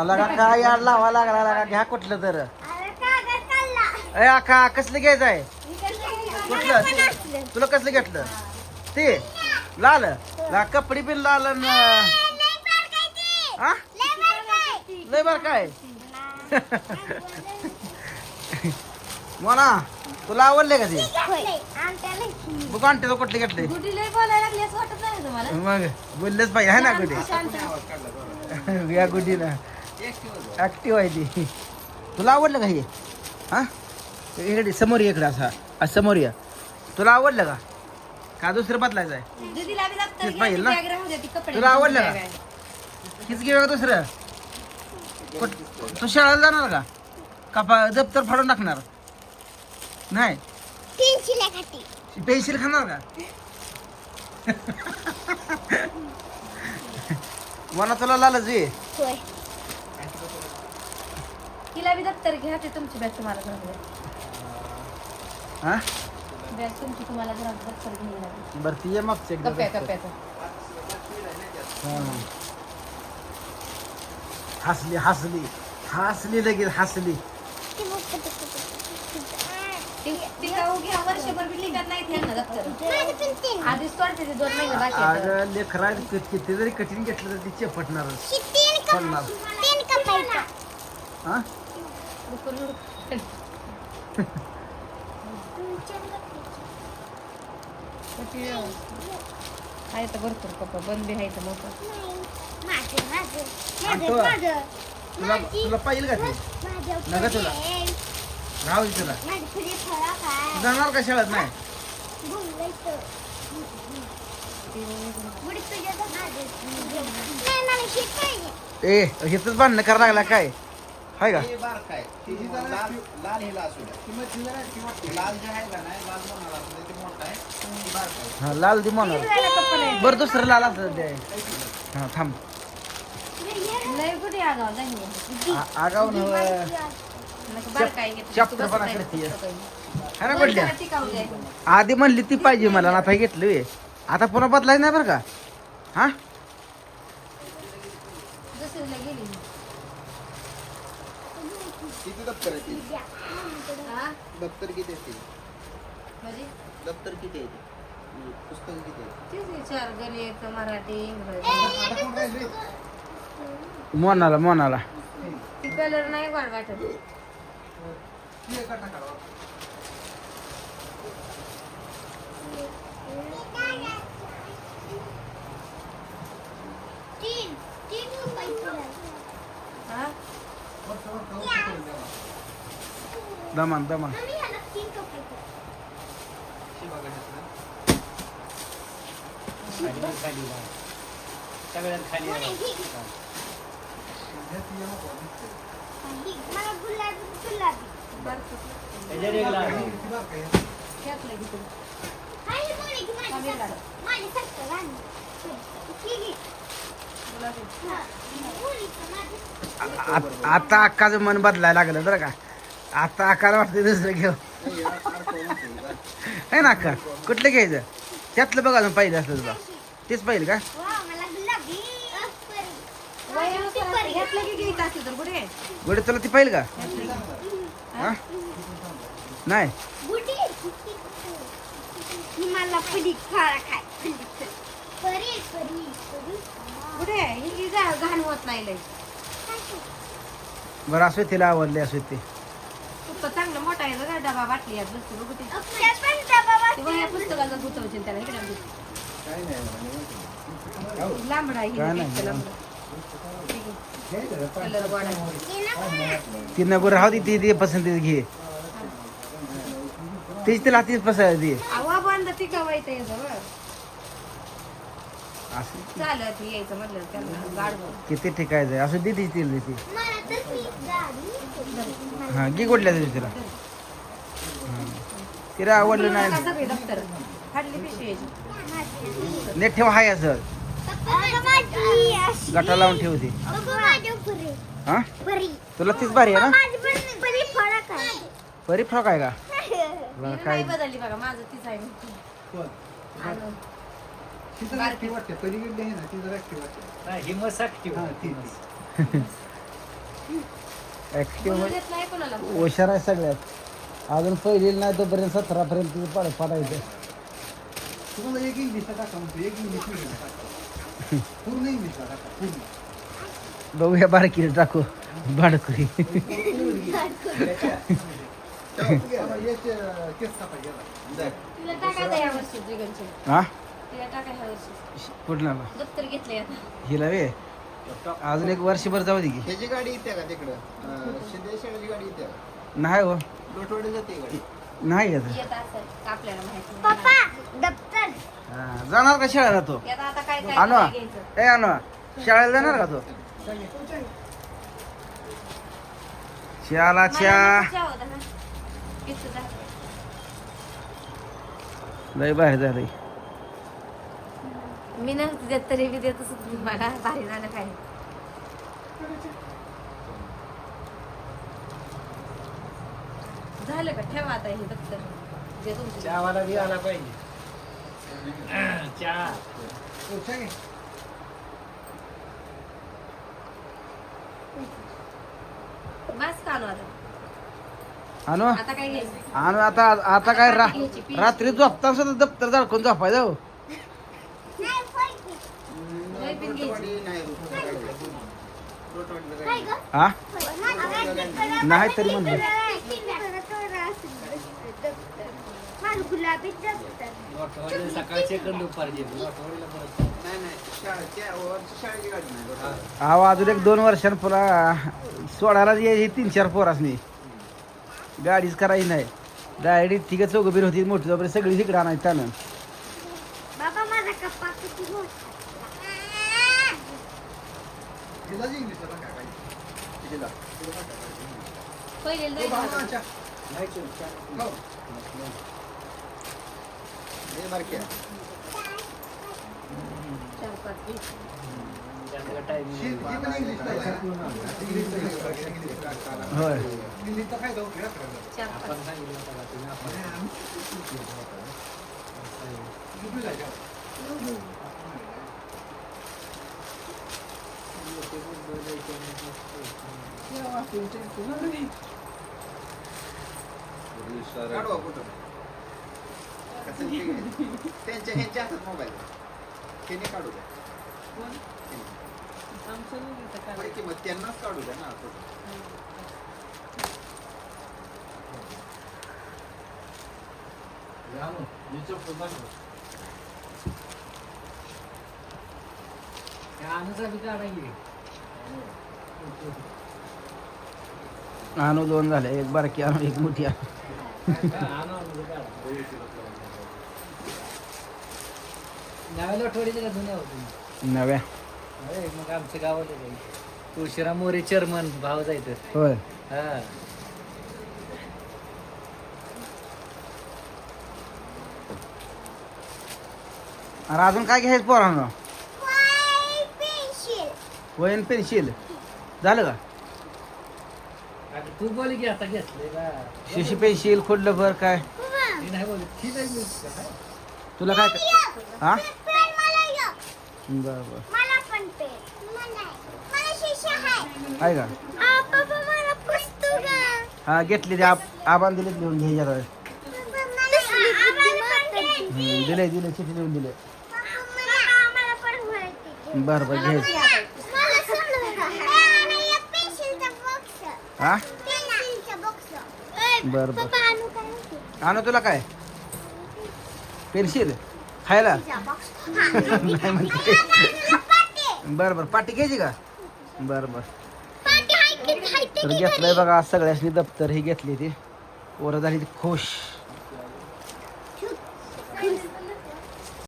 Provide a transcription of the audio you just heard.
आला का काय याड लावा लागला लागा घ्या कुठलं तर. अरे कागद काढला ए आका कसलं घ्यायचं आहे? कुठलं? तुला कसलं घेतलं? ते? लाल? ला कपडे बिन लाल न हा लय बर काय म्हणा तुला आवडले का ते? बघ आणते तो कुठले घेतले? गुडी लय बोलायला लागली असं वाटत नाही का तुम्हाला? मग बोललेच पाहिजे आहे ना शांत या गुढीनं ऍक्टिव्ह आहे ती. तुला आवडलं का हे? हा? इकडे समोर ये इकडे असा. आ, समोर या. तुला आवडलं का? का दुसरं बदलायचं आहे? दीदीला बी दप्तर तेच घ्या, पाहिजे ती ना? बॅग राहू द्या, ती कपडे तुला आवडलं का? बॅग आहे. हीच घेऊ का दुसरं? कुठ- तू शाळेला जाणार का? का पा- दप्तर फाडून टाकणार? नाही? पेन्सिल खाणार का? मला तुला लालच ये तिला बी दप्तर घ्या ते तुमची बॅग तुम्हाला घरात. हा? बॅग तुमची तुम्हाला घरात दप्तर घ्यायला लागेल. बरं ती ये मागचं एकदा कप्प्या दप्तर. कप्प्याचं हा. हसली हसली. हसली लगेच हसली. ती- ती का उगी ह्या वर्षभर बी निघत नाही ह्यांना दप्तर आधीच तोडते ते दोन महिने बाकी आहेत. अगं लेकरा किती जरी कठीण घेतलं तर ती चेपटणार पडणार हा? आहे तर भरपूर कप्पा बंद आहे तर मोठं तुला तुला पाहिजे का ते? नका तुला. राहू दे तुला जाणार का शाळेत? नाही. ए हेच भांडणं करायला लागला काय? हाय का? हे बारक आहे. ते लाल लाल ह्याला असू द्या. लाल जे आहे का नाही लाल मोनाला असू द्या, ते मोठं आहे. ते बारक आहे. हा लाल दे म्हणून कप्पा नाही बरं दुसरं लाल असं दे. हा थांब. लय कुठे आगाव नाही आ- आगाव नव्ह. बारकाई घेतली. चप- तू चपटपणा. है ना पडल्या द्या. आधी म्हणली ती पाहिजे मला आता घेतली. आता पुन्हा बदलायचं नाही बरं का? हा दुसरीला गेली मी. किती दप्तर आहे ते? हा? दप्तर किती आहे ते? म्हणजे दप्तर किती आहे ते? पुस्तक किती आहे तेच विचार गणित मराठी इंग्रजी आता कोण राहिले? मोनाला मोनाला ती कलर नाही वाढ वाटत? दमान दमान शिवा गणेशला. हे ती आ- आता अक्काचं मन बदलायला लागलं बरं का. आता अक्काला वाटतं दुसरं घेऊ. नाही, ना अक्का? कुठलं घ्यायचं? त्यातलं बघा अजून पाहिजे असलं तुला तेच पाहिजे का? वयानुसार घेतलं की? घ्यायचं तर कुठे गोडे तुला ती पाहिजे का हा नाही मला परी परी. कुठे ही घाण होत नाही लय बरं असू तिला आवडले असू ते. तो चांगलं मोठा आहे बघा डबा बाटली यात बसते बघू ते. ते वह्या पुस्तकाला गुतवशील त्याला इकडे गुत. काही नाही मला. लांबडा आहे, काय हिने नाही, घेतलं लांबडं. कलर गोडा आहे. ती नको राहू दे ती ती पसंती घे. तीच तिला तीच पसंत ती आवा बंद टिकावं येतं याचं बघ. असं चालत यायचं म्हटलं त्यांना गाडवं. किती ठिकायचं असू दे ती तिला ती मला तर ती गाडी हा घे कुठल्या दिवशी तिला? हा. तिला आवडलं नाही. सगळे दप्तर फाडली पिशवी याची. नेट ठेवा हाय असं. पप्पा माझी अशी. गटा लावून पप्पा माझी परी हा? परी तुला तीच भारी आहे ना? माझी पण परी फरक आहे. परी फ्रॉक आहे का? बरं, काय नाही बदलली बघा माझं तीच आहे. ती जरा ऍक्टिव्ह वाटते. पलीकडली आहे ना ती जरा ऍक्टिव्ह वाटते. ही मस्त ऍक्टिव्ह हा ती ती. ऍक्टिव्ह बोलू देत नाही कोणाला? हुशार आहे सगळ्यात. अजून पहिली नाही तोपर्यंत सतरापर्यंत पाड पाडायचं. तुम्हाला एक इंग्लिशला टाका म्हणतो एक इंग्लिश टाका पूर्ण इंग्लिशला टाका पूर्ण. बघूया बारकीला टाकू. भाडकुरी तेव्हा एक अं, केस कापायचा याला. तिला टाकायचं या वर्षी जिगनचे. हा? तिला कुठला? दप्तर घेतले आता. हिला वे? अजून एक वर्षभर जाऊ दे की. ह्याची गाडी येते का तिकडं? अं, शिंदे शाळेची गाडी येते का? नाही हो. लोटवाडी जाते गाडी नाही येत. येत असं आपल्याला माहिती नाही. पप्पा दप्तर. हा, जाणार का शाळेला तो? यात आता काय काय आणू काय घ्यायचं? ए आणू शाळेला जाणार का तो? चहाला च्या. मला नको चहा होता ना. किती झालं? लय बाहेर झालंय. मी नव्हती देत तरी बी देतच होती मला भारी झालं काय. झालं का? ठेवा आता हे दप्तर. जे तुमचं. चहावाला बी आला पाहिजे. चहा. बस का. आता. आणू? आता काय घ्यायचं? आणू आता आता काय रा रात्री झोपता सुद्धा दप्तर जाळकून झोपायचं हो. नाही घ्यायची. हा? तरी म्हणलं. गुलाबी सकाळचे लोटवाडी. अहो अजून एक दोन वर्षांनी पुन्हा सोडायला यायची तीन चार पोरासनी. गाडीच करायची नाही. डायरेक्ट तिघं चौघं बीर होती मोठी सगळी तिकडे आणायची त्यानं. बाबा माझा कप्पा किती मोठा इंग्लिशला आहे. इंग्लिशला आहे. इंग्लिशला आहे. होय. चार पाच आपण सांगितलं होतं का तुम्ही आपण कितवीला आहे जेव्हा? काढू आपण तो. कसं ते त्यांच्या ह्यांच्या हातात मोबाईल त्याने काढू द्या होय की मग त्यांनाच काढू द्या ना फोटो. आमचा बी काढायची आणू दोन झाले एक बारकी आणू एक मोठी आणू. नव्या. अरे मग आमच्या तुळशीराम मोरे चेअरमन भाव जायचं. होय. हा. आणि अजून काय घ्यायचं पोरांना? पेन्सिल वयन पेन्सिल झालं का? तू बोल की आता घेतले का शिशी पेन्सिल खोडलं भर काय? मी नाही बोल ठीक आहे मी काय? तुला काय हा? पेन मला एक. बरं बरं. मला पण पेन. मला मला शिशा आहे. आहे का? आ, पप्पा मला पुस्तक आहे. हा घेतली ते आबान दिले लिहून घ्यायच्या. हम्म, दिले दिले चिठी लिहून दिले. बरं बरं घ्यायचं मला समजलं का? ए, आणि एक पेन्सिलचा box. हा? बरं, बरं. आणू तुला काय? पेन्सिल? खायला. नाही म्हणते. बरं बरं. पाटी घ्यायची का? बरं बरं. तर घेतलंय बघा आज सगळ्यांनी दप्तर ही घेतली ती. पोरं झाली ती खुश.